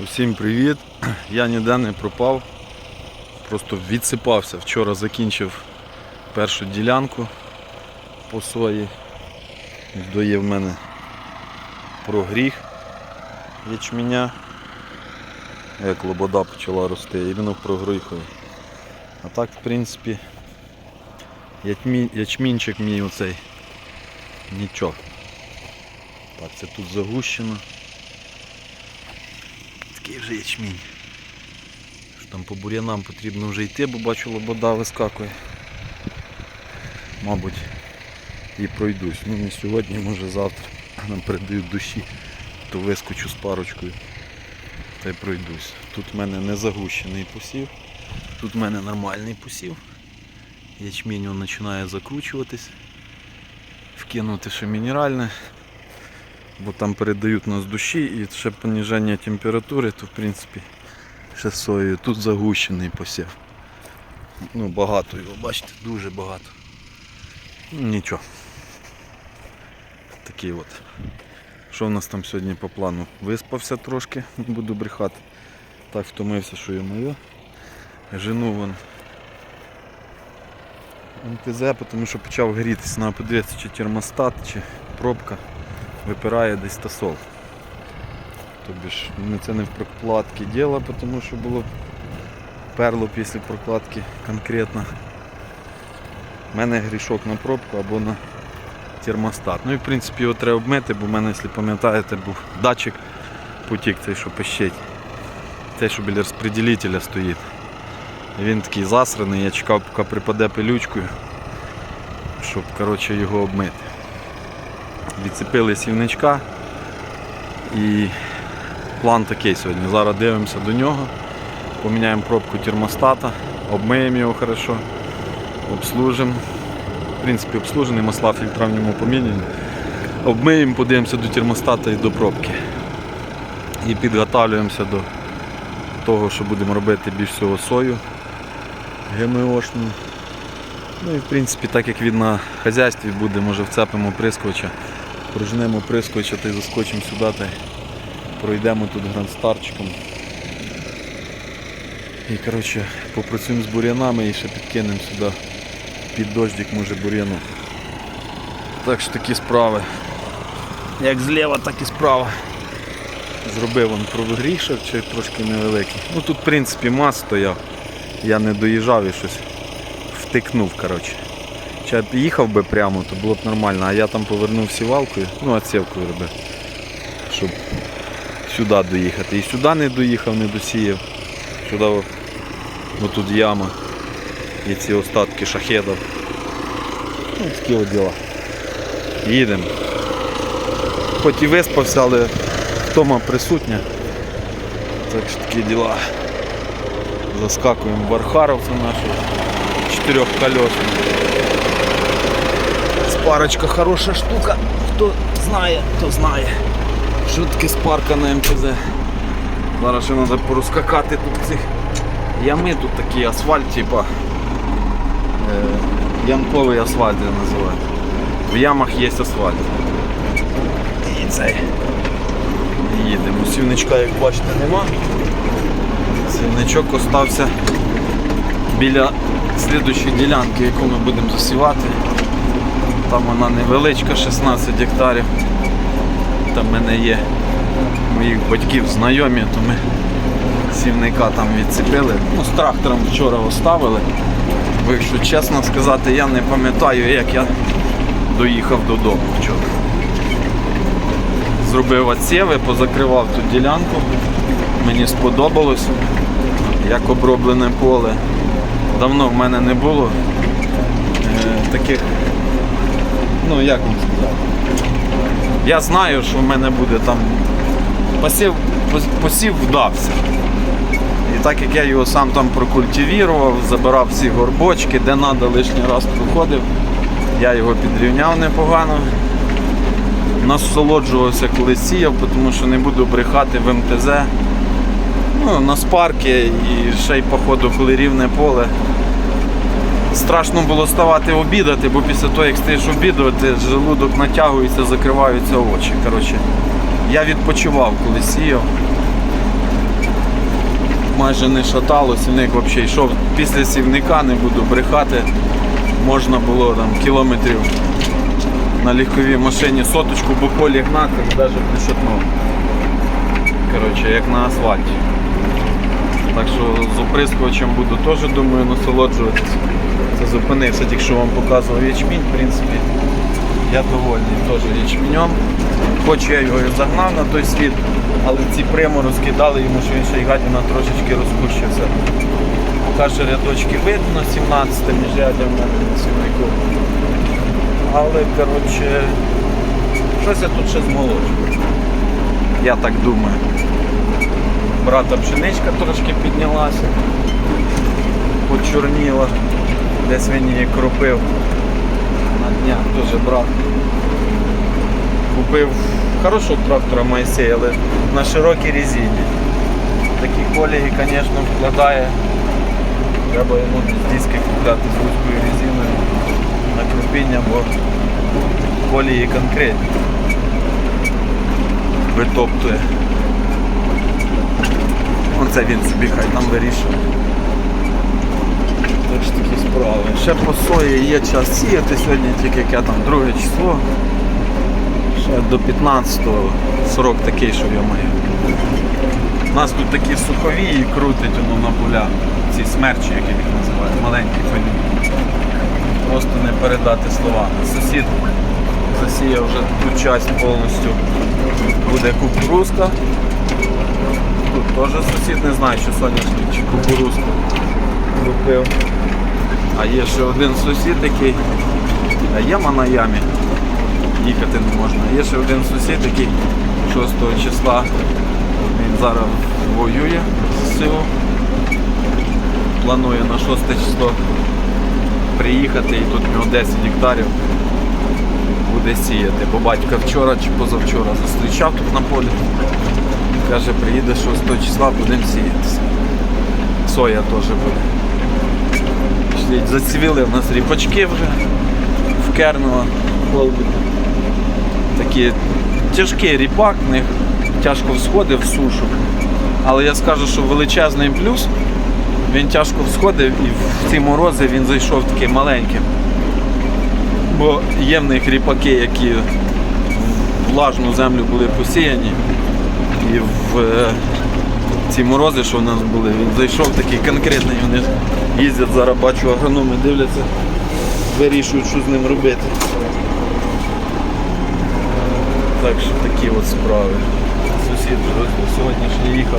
Усім привіт! Я ніде не пропав, просто відсипався. Вчора закінчив першу ділянку по сої. Дає в мене прогріх ячменя. Як лобода почала рости, і воно прогрихує. А так, в принципі, ячмінчик мій оцей нічого. Так, це тут загущено. Такий вже ячмінь. Що Там по бур'янам потрібно вже йти, бо бачу лобода вискакує. Мабуть, і пройдусь. Ну не сьогодні, може завтра нам передають душі, то вискочу з парочкою та й пройдусь. Тут в мене не загущений посів, тут в мене нормальний посів. Ячмінь починає закручуватись, вкинути ще мінеральне бо там передають нас душі і ще пониження температури, то в принципі ще з соєю. Тут загущений посів. Ну багато його, бачите, дуже багато. Нічого. Такий от. Що в нас там сьогодні по плану? Виспався трошки, буду брехати. Так втомився, що я моє. Жену вон МТЗ, тому що почав грітися. Треба подивитися, чи термостат, чи пробка випирає десь тасол. Тобі ж ну, це не в прокладці діло, тому що було перло після прокладки конкретно. У мене грішок на пробку або на термостат. Ну і в принципі його треба обмити, бо в мене, якщо пам'ятаєте, був датчик потік цей, що пищить. Цей, що біля розподілителя стоїть. І він такий засраний, я чекав, поки припаде пилючкою, щоб коротше, його обмити відцепили сівничка і план такий сьогодні. Зараз дивимося до нього, поміняємо пробку термостата, обмиємо його хорошо, обслужимо. В принципі, обслужений, масла фільтра в ньому поміняні. Обмиємо, подивимося до термостата і до пробки. І підготовлюємося до того, що будемо робити більш всього сою ГМОшну. Ну і в принципі, так як він на хазяйстві буде, може вцепимо прискоча, прожнемо прискоча та заскочимо сюди пройдемо тут грандстарчиком. І коротше, попрацюємо з бур'янами і ще підкинемо сюди під дождик, може бур'яну. Так що такі справи. Як зліва, так і справа. Зробив он провигрішок чи трошки невеликий. Ну тут в принципі мас стояв. Я не доїжджав і щось втикнув. коротше. Я б їхав би прямо, то було б нормально, а я там повернув сівалкою, ну отсівкою робив, щоб сюди доїхати. І сюди не доїхав, не досіяв. Сюди о, отут яма і ці остатки шахедів. Ну, такі от діла. Їдемо. Хоч і виспався, але втома присутня. Так що такі діла. Заскакуємо в Архаровця нашого чотирьохколесний. Спарочка хороша штука. Хто знає, то знає. Що таке спарка на МТЗ. Зараз ще треба порозкакати тут цих ями, тут такий асфальт, типа е, ямковий асфальт я називаю. В ямах є асфальт. І цей. Їдемо. Сівничка, як бачите, нема. Сівничок остався біля слідущої ділянки, яку ми будемо засівати. Там вона невеличка, 16 гектарів. Там в мене є моїх батьків знайомі, то ми сівника там відцепили. Ну, з трактором вчора оставили. Бо якщо чесно сказати, я не пам'ятаю, як я доїхав додому вчора. Зробив отсєви, позакривав ту ділянку. Мені сподобалось, як оброблене поле. Давно в мене не було е, таких, ну як вам сказати. Я знаю, що в мене буде там посів, посів вдався. І так як я його сам там прокультивував, забирав всі горбочки, де треба лишній раз проходив, я його підрівняв непогано. Насолоджувався, коли сіяв, тому що не буду брехати в МТЗ. Ну, на спарки і ще й походу, коли рівне поле. Страшно було ставати обідати, бо після того, як стаєш обідувати, желудок натягується, закриваються очі. Коротше, я відпочивав, коли сіяв. майже не шатало, сівник взагалі йшов. Після сівника не буду брехати. Можна було там кілометрів на легковій машині соточку по полі гнати навіть не шатнув. Коротше, як на асфальті. Так що з оприскувачем буду теж думаю насолоджуватися. Це зупинився, тільки що вам показував ячмінь, в принципі. Я довольний теж ячменем. Хоч я його і загнав на той світ, але ці приморозки дали йому, що він ще й гадіна трошечки розпущився. Що рядочки видно, 17 міжрядя в мене на сівнику. Але коротше, щось я тут ще змолоджу. Я так думаю. Брата пшеничка трошки піднялася, почорніла, десь він її кропив. На днях теж брат. Купив хорошого трактора Моїсей, але на широкій резині. Такі колії, звісно, вкладає. Треба йому диски купляти з вузькою резиною на крупіння, бо колії конкретні. Витоптує. Оце він собі хай там вирішує. Справи. Ще по сої є час сіяти сьогодні, тільки яке там друге число. Ще до 15-го срок такий, що я маю. У нас тут такі сухові і крутить воно на полях. Ці смерчі, як їх називаю, маленькі полі. Просто не передати словами. Сусід засіяв вже ту часть повністю. Буде кукурузка. Тут теж сусід не знає, що соняшник чи кукурузку купив. А є ще один сусід, який а яма на ямі. Їхати не можна. Є ще один сусід, який 6 числа він зараз воює з СИО. Планує на 6 число приїхати і тут в нього 10 гектарів буде сіяти. Бо батька вчора чи позавчора зустрічав тут на полі. Каже, приїде 6 числа, будемо сіятися. Соя теж буде. Пішліть, Зацвіли в нас ріпачки вже в Кернова. Такі тяжкий ріпак, в них тяжко всходив в сушу. Але я скажу, що величезний плюс, він тяжко всходив і в ці морози він зайшов таким маленьким. Бо є в них ріпаки, які в влажну землю були посіяні. І в е, ці морози, що в нас були, він зайшов такий конкретний, вони їздять зараз, бачу, агрономи дивляться, вирішують, що з ним робити. Так що такі от справи. Сусід сьогодні ще їхав